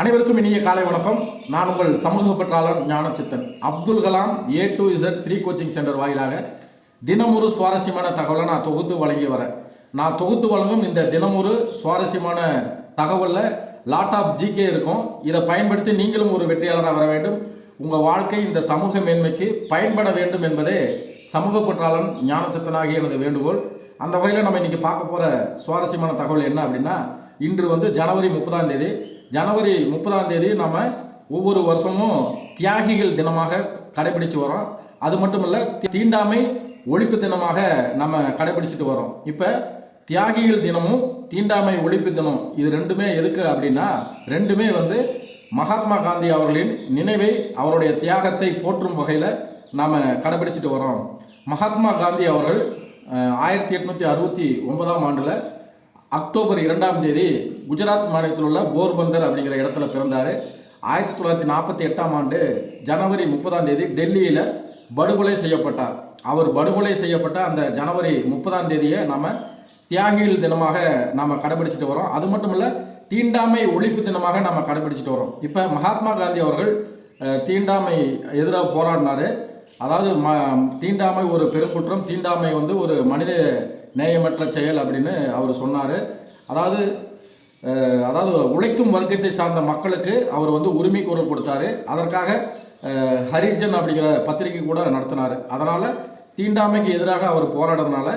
அனைவருக்கும் இனிய காலை வணக்கம். நான் உங்கள் சமூக பற்றாளன் Gnanachithan. Abdul Kalam A to Z free coaching centre வாயிலாக தினமொரு சுவாரஸ்யமான தகவலை நான் தொகுத்து வழங்கி வரேன் நான் தொகுத்து வழங்கும் இந்த தினமொரு சுவாரஸ்யமான தகவலில் லாட் ஆஃப் ஜிகே இருக்கும். இதை பயன்படுத்தி நீங்களும் ஒரு வெற்றியாளராக வர வேண்டும். உங்கள் வாழ்க்கை இந்த சமூக மேன்மைக்கு பயன்பட வேண்டும் என்பதே சமூக பற்றாளன் ஞானச்சித்தனாகிய எனது வேண்டுகோள். அந்த வகையில் நம்ம இன்றைக்கி பார்க்க போகிற சுவாரஸ்யமான தகவல் என்ன அப்படின்னா இன்று வந்து ஜனவரி முப்பதாம் தேதி ஜனவரி முப்பதாம் தேதி நம்ம ஒவ்வொரு வருஷமும் தியாகிகள் தினமாக கடைபிடிச்சு வரோம். அது மட்டும் இல்லை தீண்டாமை ஒழிப்பு தினமாக நம்ம கடைபிடிச்சிட்டு வரோம். இப்போ தியாகிகள் தினமும் தீண்டாமை ஒழிப்பு தினம் இது ரெண்டுமே எதுக்கு அப்படின்னா ரெண்டுமே வந்து மகாத்மா காந்தி அவர்களின் நினைவை அவருடைய தியாகத்தை போற்றும் வகையில் நாம் கடைபிடிச்சிட்டு வரோம். மகாத்மா காந்தி அவர்கள் ஆயிரத்தி எட்நூற்றி அறுபத்தி ஒன்பதாம் ஆண்டில் அக்டோபர் இரண்டாம் தேதி குஜராத் மாநிலத்தில் உள்ள போர்பந்தர் அப்படிங்கிற இடத்துல பிறந்தார். ஆயிரத்தி தொள்ளாயிரத்தி நாற்பத்தி எட்டாம் ஆண்டு ஜனவரி முப்பதாம் தேதி டெல்லியில் படுகொலை செய்யப்பட்டார். அவர் படுகொலை செய்யப்பட்ட அந்த ஜனவரி முப்பதாம் தேதியை நம்ம தியாகிகள் தினமாக நாம் கடைபிடிச்சிட்டு வரோம். அது மட்டும் இல்லை தீண்டாமை ஒழிப்பு தினமாக நாம் கடைபிடிச்சிட்டு வரோம். இப்போ மகாத்மா காந்தி அவர்கள் தீண்டாமை எதிராக போராடினார். அதாவது ம தீண்டாமை ஒரு பெருங்குற்றம் தீண்டாமை வந்து ஒரு மனித நேயமற்ற செயல் அப்படின்னு அவர் சொன்னார். அதாவது அதாவது உழைக்கும் வர்க்கத்தை சார்ந்த மக்களுக்கு அவர் வந்து உரிமை குரல் கொடுத்தாரு. அதற்காக ஹரிஜன் அப்படிங்கிற பத்திரிகை கூட நடத்தினார். அதனால் தீண்டாமைக்கு எதிராக அவர் போராடுறதுனால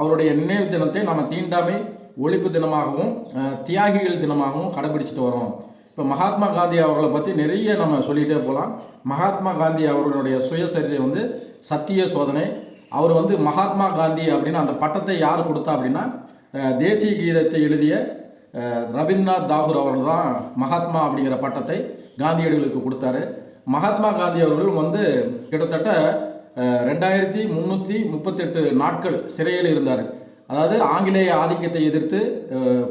அவருடைய நினைவு தினத்தை நம்ம தீண்டாமை ஒழிப்பு தினமாகவும் தியாகிகள் தினமாகவும் கடைபிடிச்சிட்டு வரோம். இப்போ மகாத்மா காந்தி அவர்களை பற்றி நிறைய நம்ம சொல்லிகிட்டே போகலாம் மகாத்மா காந்தி அவர்களுடைய சுயசரிதை வந்து சத்திய சோதனை அவர் வந்து மகாத்மா காந்தி அப்படின்னு அந்த பட்டத்தை யார் கொடுத்தா அப்படின்னா தேசிய கீதத்தை எழுதிய ரவீந்திரநாத் தாகூர் அவர்கள் தான் மகாத்மா அப்படிங்கிற பட்டத்தை காந்தியடிகளுக்கு கொடுத்தாரு. மகாத்மா காந்தி அவர்கள் வந்து கிட்டத்தட்ட ரெண்டாயிரத்தி முந்நூற்றி முப்பத்தெட்டு நாட்கள் சிறையில் இருந்தார். அதாவது ஆங்கிலேய ஆதிக்கத்தை எதிர்த்து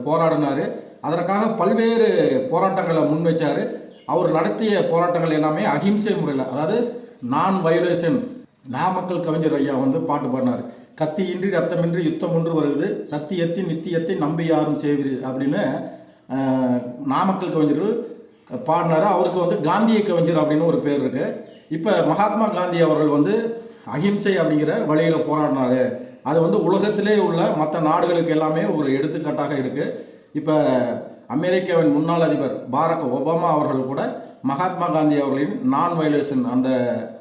போராடினார். அதற்காக பல்வேறு போராட்டங்களை முன்வைச்சார். அவர் நடத்திய போராட்டங்கள் எல்லாமே அகிம்சை முறையில் அதாவது நான் வயலேஷன் நாமக்கல் கவிஞர் ஐயா வந்து பாட்டு பாடினார். கத்தியின்றி ரத்தமின்றி யுத்தம் ஒன்று வருது சத்தியத்தின் நித்தியத்தை நம்பி யாரும் செய்வீர் அப்படின்னு நாமக்கல் கவிஞர்கள் பாடினார். அவருக்கு வந்து காந்திய கவிஞர் அப்படின்னு ஒரு பேர் இருக்கு. இப்போ மகாத்மா காந்தி அவர்கள் வந்து அகிம்சை அப்படிங்கிற வழியில் போராடினாரு. அது வந்து உலகத்திலே உள்ள மற்ற நாடுகளுக்கு எல்லாமே ஒரு எடுத்துக்காட்டாக இருக்கு. இப்போ அமெரிக்காவின் முன்னாள் அதிபர் பாரக் ஒபாமா அவர்கள் கூட மகாத்மா காந்தி அவர்களின் நான் வயலேஷன் அந்த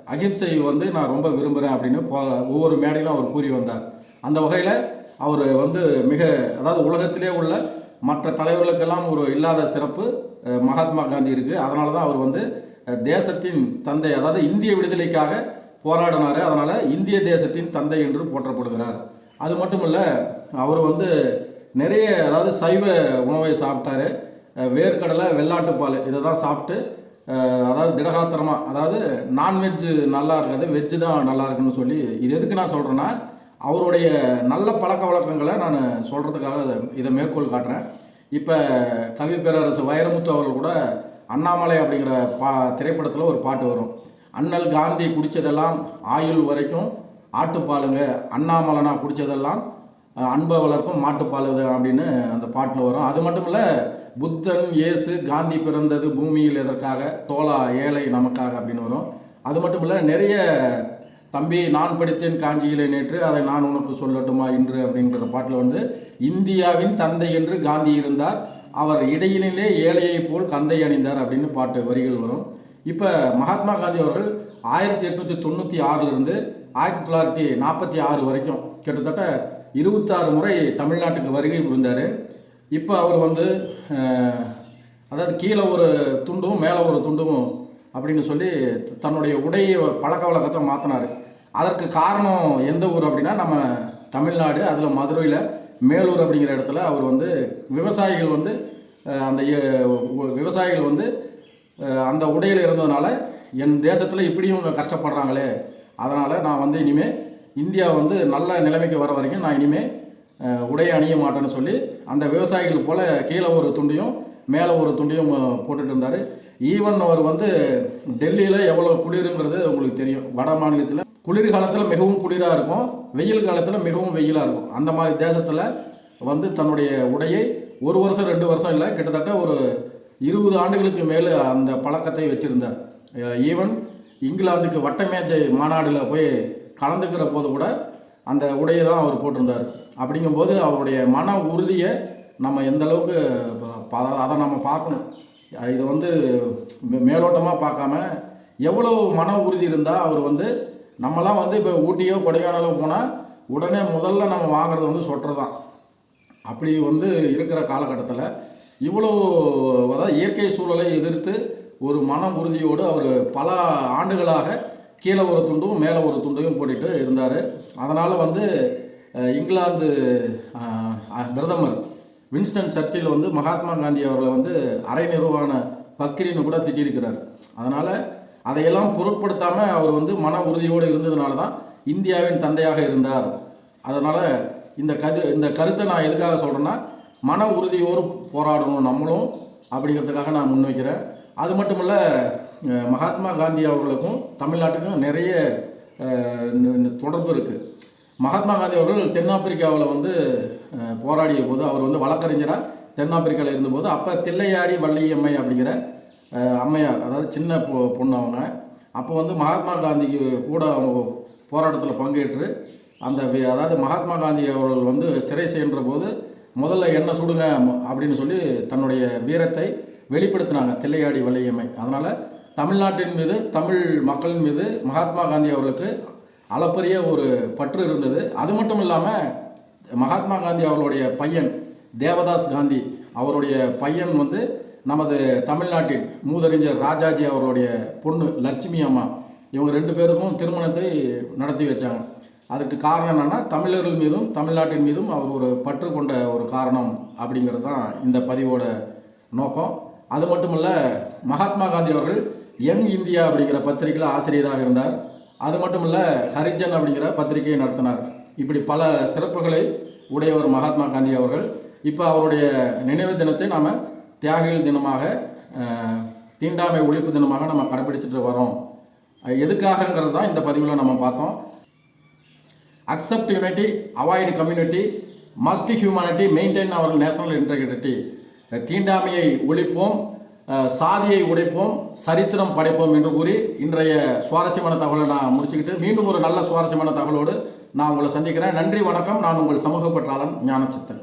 அகிம்சை வந்து நான் ரொம்ப விரும்புகிறேன் அப்படின்னு போ- ஒவ்வொரு மேடையிலும் அவர் கூறி வந்தார். அந்த வகையில் அவர் வந்து மிக அதாவது உலகத்திலே உள்ள மற்ற தலைவர்களுக்கெல்லாம் ஒரு இல்லாத சிறப்பு மகாத்மா காந்தி இருக்குது அதனால தான் அவர் வந்து தேசத்தின் தந்தை அதாவது இந்திய விடுதலைக்காக போராடினார். அதனால் இந்திய தேசத்தின் தந்தை என்று போற்றப்படுகிறார். அது மட்டும் இல்லை அவர் வந்து நிறைய அதாவது சைவ உணவை சாப்பிட்டாரு. வேர்க்கடலை வெள்ளாட்டுப்பால் இதை தான் சாப்பிட்டு அதாவது திடகாத்திரமாக அதாவது நான்வெஜ்ஜு நல்லா இருக்காது வெஜ்ஜு தான் நல்லா இருக்குன்னு சொல்லி இது எதுக்கு நான் சொல்கிறேன்னா அவருடைய நல்ல பழக்க வழக்கங்களை நான் சொல்கிறதுக்காக இதை மேற்கோள் காட்டுறேன். இப்போ கவி பேரரசு வைரமுத்து அவர்கள் கூட அண்ணாமலை அப்படிங்கிற பா திரைப்படத்தில் ஒரு பாட்டு வரும். அண்ணல் காந்தி குடித்ததெல்லாம் ஆயுள் வரைக்கும் ஆட்டுப்பாலுங்க அண்ணாமலைனா குடித்ததெல்லாம் அன்பை வளர்க்கும் மாட்டுப்பால் அப்படின்னு அந்த பாட்டில் வரும். அது மட்டும் இல்லை புத்தன் இயேசு காந்தி பிறந்தது பூமியில் எதற்காக? தோலா ஏழை நமக்காக அப்படின்னு வரும். அது மட்டும் இல்லை நிறைய தம்பி நான் படித்தேன் காஞ்சியிலே நேற்று அதை நான் உனக்கு சொல்லட்டுமா இன்று அப்படிங்கிற பாட்டில் வந்து இந்தியாவின் தந்தை என்று காந்தி இருந்தார். அவர் இடையினிலே ஏழையைப் போல் கந்தை அணிந்தார் அப்படின்னு பாட்டு வரிகள் வரும். இப்போ மகாத்மா காந்தி அவர்கள் ஆயிரத்தி எட்நூற்றி தொண்ணூற்றி ஆறிலிருந்து ஆயிரத்தி தொள்ளாயிரத்தி நாற்பத்தி ஆறு வரைக்கும் கிட்டத்தட்ட இருபத்தாறு முறை தமிழ்நாட்டுக்கு வருகை புரிந்தார். இப்போ அவர் வந்து அதாவது கீழே ஒரு துண்டும் மேலே ஒரு துண்டும் அப்படின்னு சொல்லி தன்னுடைய உடைய பழக்க வழக்கத்தை மாற்றினார் அதற்கு காரணம் எந்த ஊர் அப்படின்னா நம்ம தமிழ்நாடு அதில் மதுரையில் மேலூர் அப்படிங்கிற இடத்துல அவர் வந்து விவசாயிகள் வந்து அந்த விவசாயிகள் வந்து அந்த உடையில் இருந்ததுனால என் தேசத்தில் இப்படியும் கஷ்டப்படுறாங்களே. அதனால் நான் வந்து இனிமேல் இந்தியா வந்து நல்ல நிலைமைக்கு வர வரைக்கும் நான் இனிமேல் உடையை அணிய மாட்டேன்னு சொல்லி அந்த விவசாயிகள் போல் கீழே ஒரு துண்டியும் மேலே ஒரு துண்டியும் போட்டுட்டு இருந்தார். ஈவன் அவர் வந்து டெல்லியில் எவ்வளோ குளிருங்கிறது உங்களுக்கு தெரியும். வட மாநிலத்தில் குளிர் காலத்தில் மிகவும் குளிராக இருக்கும். வெயில் காலத்தில் மிகவும் வெயிலாக இருக்கும். அந்த மாதிரி தேசத்தில் வந்து தன்னுடைய உடையை ஒரு வருஷம் ரெண்டு வருஷம் இல்லை கிட்டத்தட்ட ஒரு இருபது ஆண்டுகளுக்கு மேலே அந்த பழக்கத்தை வச்சுருந்தார். ஈவன் இங்கிலாந்துக்கு வட்டமேஜை மாநாடில் போய் கலந்துக்கிற போது கூட அந்த உடையை தான் அவர் போட்டிருந்தார். அப்படிங்கும்போது அவருடைய மன உறுதியை நம்ம எந்த அளவுக்கு அதை நம்ம பார்க்கணும். இது வந்து மேலோட்டமாக பார்க்காம எவ்வளோ மன உறுதி இருந்தால் அவர் வந்து நம்மலாம் வந்து இப்போ ஊட்டியோ கொடைக்கானலோ போனால் உடனே முதல்ல நம்ம வாங்குறது வந்து சொட்டர் தான் அப்படி வந்து இருக்கிற காலகட்டத்தில் இவ்வளோ அதாவது இயற்கை சூழலை எதிர்த்து ஒரு மன உறுதியோடு அவர் பல ஆண்டுகளாக கீழே ஒரு துண்டும் மேலே ஒரு துண்டையும் போட்டுட்டு இருந்தார். அதனால் வந்து இங்கிலாந்து பிரதமர் வின்ஸ்டன் சர்ச்சில் வந்து மகாத்மா காந்தி அவர்களை வந்து அரை நிர்வாண பக்கிரின்னு கூட திட்டியிருக்கிறார். அதனால் அதையெல்லாம் பொருட்படுத்தாமல் அவர் வந்து மன உறுதியோடு இருந்ததுனால தான் இந்தியாவின் தந்தையாக இருந்தார். அதனால் இந்த கது இந்த கருத்தை நான் எதுக்காக சொல்கிறேன்னா மன உறுதியோடு போராடணும் நம்மளும் அப்படிங்கிறதுக்காக நான் முன்வைக்கிறேன். அது மட்டும் இல்லை மகாத்மா காந்தி அவர்களுக்கும் தமிழ்நாட்டுக்கும் நிறைய தொடர்பு இருக்குது மகாத்மா காந்தி அவர்கள் தென்னாப்பிரிக்காவில் வந்து போராடிய போது அவர் வந்து வழக்கறிஞராக தென்னாப்பிரிக்காவில் இருந்தபோது அப்போ தில்லையாடி வள்ளியம்மை அப்படிங்கிற அம்மையார் அதாவது சின்ன பொ பொண்ணு அவங்க. அப்போ வந்து மகாத்மா காந்திக்கு கூட அவங்க போராட்டத்தில் பங்கேற்று அந்த அதாவது மகாத்மா காந்தி அவர்கள் வந்து சிறை சென்ற போது முதல்ல என்ன சுடுங்க அப்படின்னு சொல்லி தன்னுடைய வீரத்தை வெளிப்படுத்தினாங்க தில்லையாடி வள்ளியம்மை. அதனால் தமிழ்நாட்டின் மீது தமிழ் மக்களின் மீது மகாத்மா காந்தி அவர்களுக்கு அளப்பரிய ஒரு பற்று இருந்தது. அது மட்டும் இல்லாமல் மகாத்மா காந்தி அவர்களுடைய பையன் தேவதாஸ் காந்தி அவருடைய பையன் வந்து நமது தமிழ்நாட்டின் மூதறிஞர் ராஜாஜி அவர்களுடைய பொண்ணு லட்சுமி அம்மா. இவங்க ரெண்டு பேருக்கும் திருமணத்தை நடத்தி வச்சாங்க. அதுக்கு காரணம் என்னென்னா தமிழர்கள் மீதும் தமிழ்நாட்டின் மீதும் அவர் ஒரு பற்று கொண்ட ஒரு காரணம் அப்படிங்கிறது தான் இந்த பதிவோட நோக்கம். அது மட்டும் இல்லை மகாத்மா காந்தி அவர்கள் யங் இந்தியா அப்படிங்கிற பத்திரிகையில் ஆசிரியராக இருந்தார். அது மட்டும் இல்லை ஹரிஜன் அப்படிங்கிற பத்திரிகையை நடத்தினார். இப்படி பல சிறப்புகளை உடையவர் மகாத்மா காந்தி அவர்கள். இப்போ அவருடைய நினைவு தினத்தை நாம் தியாகிகள் தினமாக தீண்டாமை ஒழிப்பு தினமாக நம்ம கடைபிடிச்சிட்டு வரோம். எதுக்காகங்கிறது தான் இந்த பதிவில் நம்ம பார்த்தோம். Accept unity avoid community must humanity maintain our national integrity தீண்டாமையை ஒழிப்போம் சாதியை உடைப்போம் சரித்திரம் படைப்போம் என்று கூறி இன்றைய சுவாரஸ்யமான தகவலை நான் முடிச்சுக்கிட்டு மீண்டும் ஒரு நல்ல சுவாரஸ்யமான தகவலோடு நான் உங்களை சந்திக்கிறேன். நன்றி வணக்கம். நான் உங்கள் சமூக பற்றாளன் ஞானச்சித்தன்.